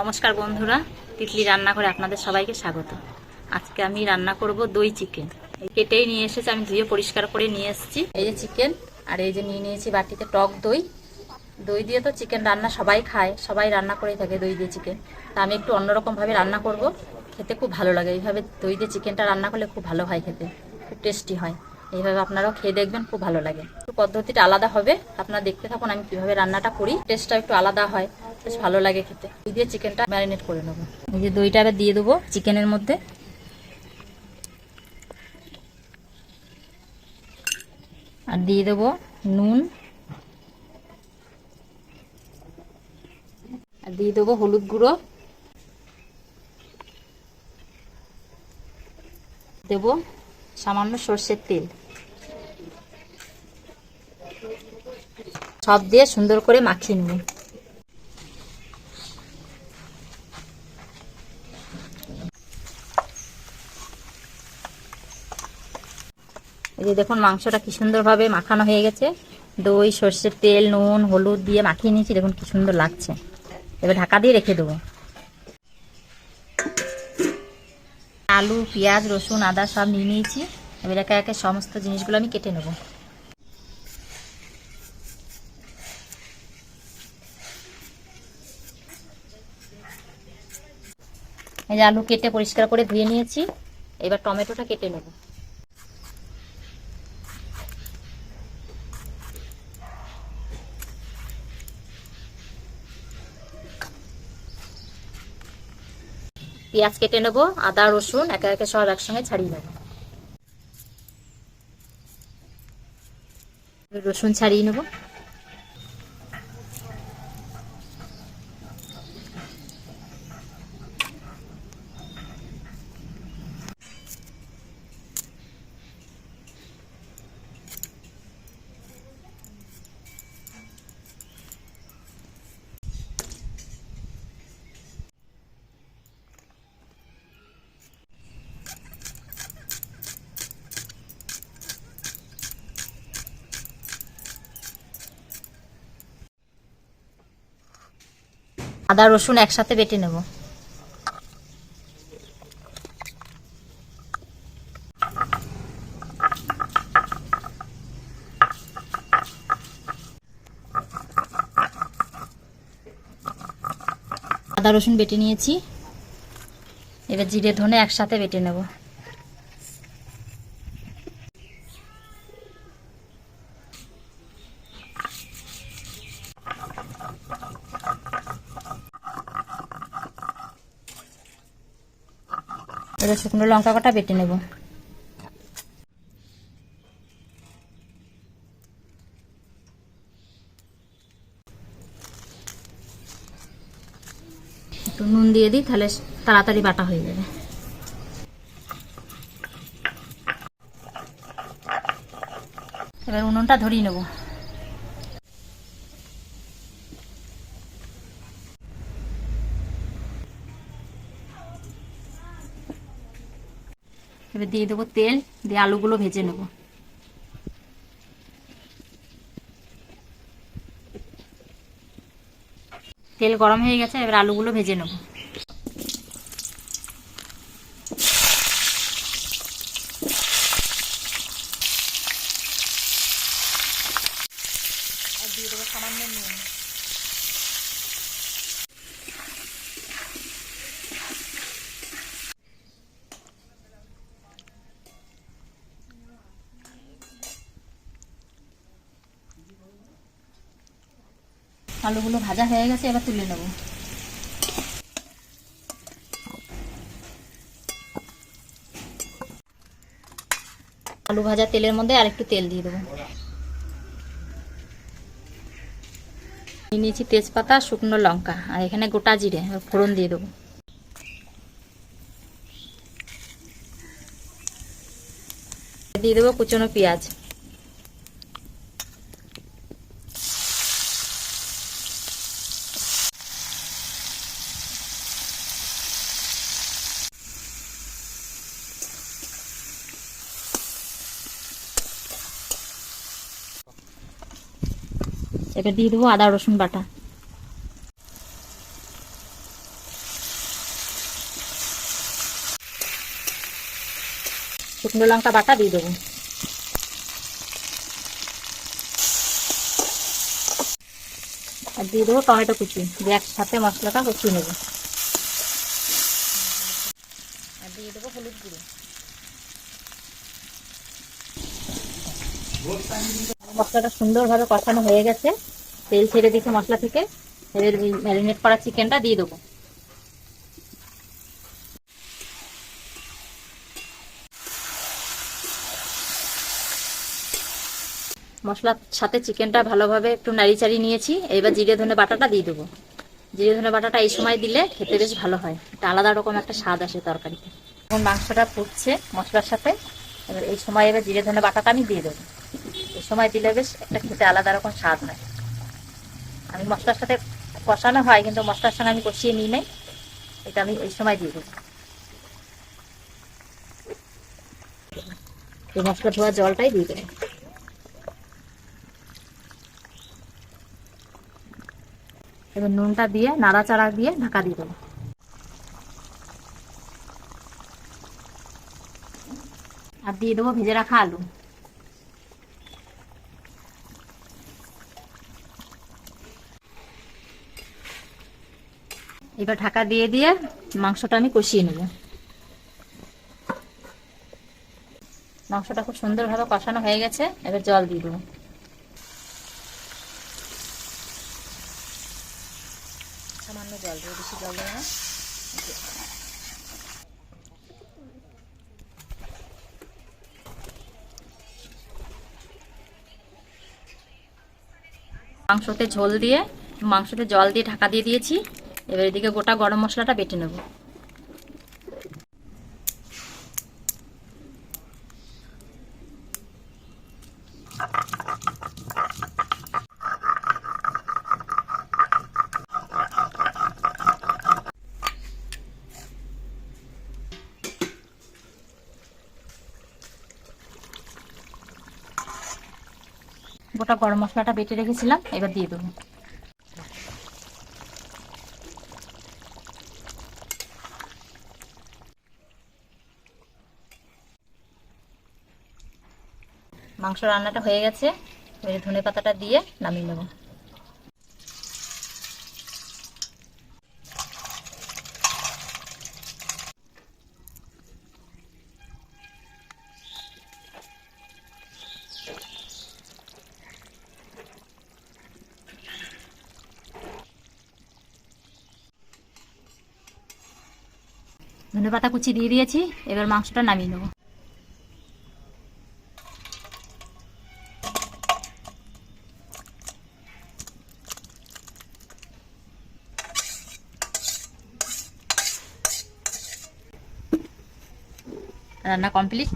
নমস্কার বন্ধুরা, তিতলি রান্না করে আপনাদের সবাইকে স্বাগত। আজকে আমি রান্না করব দই চিকেন। কেটেই নিয়ে এসেছি, আমি ধুয়ে পরিষ্কার করে নিয়ে এসেছি। এই যে চিকেন, আর এই যে নিয়ে নিয়েছি বাটিতে টক দই। দই দিয়ে তো চিকেন রান্না সবাই খায়, সবাই রান্না করেই থাকে দই দিয়ে চিকেন। তা আমি একটু অন্যরকমভাবে রান্না করব, খেতে খুব ভালো লাগে। এইভাবে দই দিয়ে চিকেনটা রান্না করলে খুব ভালো হয় খেতে, খুব টেস্টি হয়। এইভাবে আপনারাও খেয়ে দেখবেন, খুব ভালো লাগে। পদ্ধতিটা আলাদা হবে। আপনারা দেখতে থাকুন, আমি কীভাবে রান্নাটা করি। টেস্টটা একটু আলাদা হয়। বেশ ভালো লাগে খেতে। দই দিয়ে চিকেনটা ম্যারিনেট করে নেব। এই যে দইটা দিয়ে দেবো চিকেনের মধ্যে। আর দিয়ে দেবো নুন। আর দিয়ে দেবো হলুদ গুঁড়ো। দেবো সামান্য সর্ষের তেল। সব দিয়ে সুন্দর করে মাখিয়ে নেব। এই যে দেখুন, মাংসটা কি সুন্দরভাবে মাখানো হয়ে গেছে। দই, সর্ষের তেল, নুন, হলুদ দিয়ে মাখিয়ে নিয়েছি, দেখুন কি সুন্দর লাগছে। এবার ঢাকা দিয়ে রেখে দেবো। আলু, পেঁয়াজ, রসুন, আদা সব নিয়ে নিয়েছি। এবার একে একে সমস্ত জিনিসগুলো আমি কেটে নেব। এই যে আলু কেটে পরিষ্কার করে ধুয়ে নিয়েছি। এবার টমেটোটা কেটে নেব। পেঁয়াজ কেটে নেব, আদা, রসুন একে একে সব একসঙ্গে ছাড়িয়ে নেব। রসুন ছাড়িয়ে নেব। আদা, রসুন একসাথে বেটে নেব। আদা, রসুন বেটে নিয়েছি। এবার জিরে, ধনে একসাথে বেটে নেব। এবার শুকনো লঙ্কা কটা বেটে নেব। একটু নুন দিয়ে দিই, তাহলে তাড়াতাড়ি বাটা হয়ে যাবে। এবার উনুনটা ধরিয়ে নেব। এবার দিয়ে দেবো তেল, দিয়ে আলুগুলো ভেজে নেব। তেল গরম হয়ে গেছে, এবার আলুগুলো ভেজে নেব আর দিয়ে দেবো সামান্য নুন আলুগুলো ভাজা হয়ে গেছে, এবার তুলে নেব। আলু ভাজা তেলের মধ্যে আর একটু তেল দিয়ে দেবো। নিয়ে নিয়েছি তেজপাতা, শুকনো লঙ্কা, আর এখানে গোটা জিরে ফোড়ন দিয়ে দেবো। দিয়ে দেবো কুচনো পেঁয়াজ। এবার দিয়ে দেবো আদা, রসুন বাটা। শুকনো লঙ্কা বাটা দিয়ে দেবো। আর দিয়ে দেবো টমেটো কুচি। দিয়ে একসাথে মশলাটা কষিয়ে নেব। আর দিয়ে দেবো হলুদ গুঁড়ো। মশলাটা সুন্দরভাবে কষানো হয়ে গেছে। তেল ছেড়ে দিয়েছে মশলা থেকে। এবার ম্যারিনেট করা চিকেনটা দিয়ে দেবো। মশলার সাথে চিকেনটা ভালোভাবে একটু নাড়ি চাড়ি নিয়েছি। এবার জিরে, ধনে বাটাটা দিয়ে দেবো। জিরে, ধনে বাটাটা এই সময় দিলে খেতে বেশ ভালো হয়। এটা আলাদা রকম একটা স্বাদ আসে তরকারিতে। এখন মাংসটা ফুটছে মশলার সাথে। এবার এই সময় এবার জিরে, ধনে বাটাটা আমি দিয়ে দেবো। সময় দিলে বেশ একটা খেতে আলাদা রকম স্বাদ হয়। আমি মশলার সাথে কষানো হয়, কিন্তু মশলার সঙ্গে আমি কষিয়ে নিই নাই। এটা আমি এই সময় দিয়ে দেবো মশলা ধোয়া জলটাই দিয়ে দেবো এবার নুনটা দিয়ে, নাড়াচাড়া দিয়ে ঢাকা দিয়ে দেবো আর দিয়ে দেবো ভেজে রাখা আলু। এবার ঢাকা দিয়ে দিয়ে মাংসটা আমি কষিয়ে নেব। মাংসটা খুব সুন্দরভাবে কষানো হয়ে গেছে, এবার জল দিয়ে দেবো। সামান্য জল দেবো বেশি জল দেবো না। মাংসতে ঝোল দিয়ে, মাংসতে জল দিয়ে ঢাকা দিয়ে দিয়েছি। এবার এদিকে গোটা গরম মশলাটা বেটে নেব। গোটা গরম মশলাটা বেটে রেখেছিলাম, এবার দিয়ে দেবো। মাংস রান্নাটা হয়ে গেছে। এবারে ধনে পাতাটা দিয়ে নামিয়ে নেব। ধনে পাতা কুচি দিয়ে দিয়েছি, এবার মাংসটা নামিয়ে নেব। রান্না কমপ্লিট।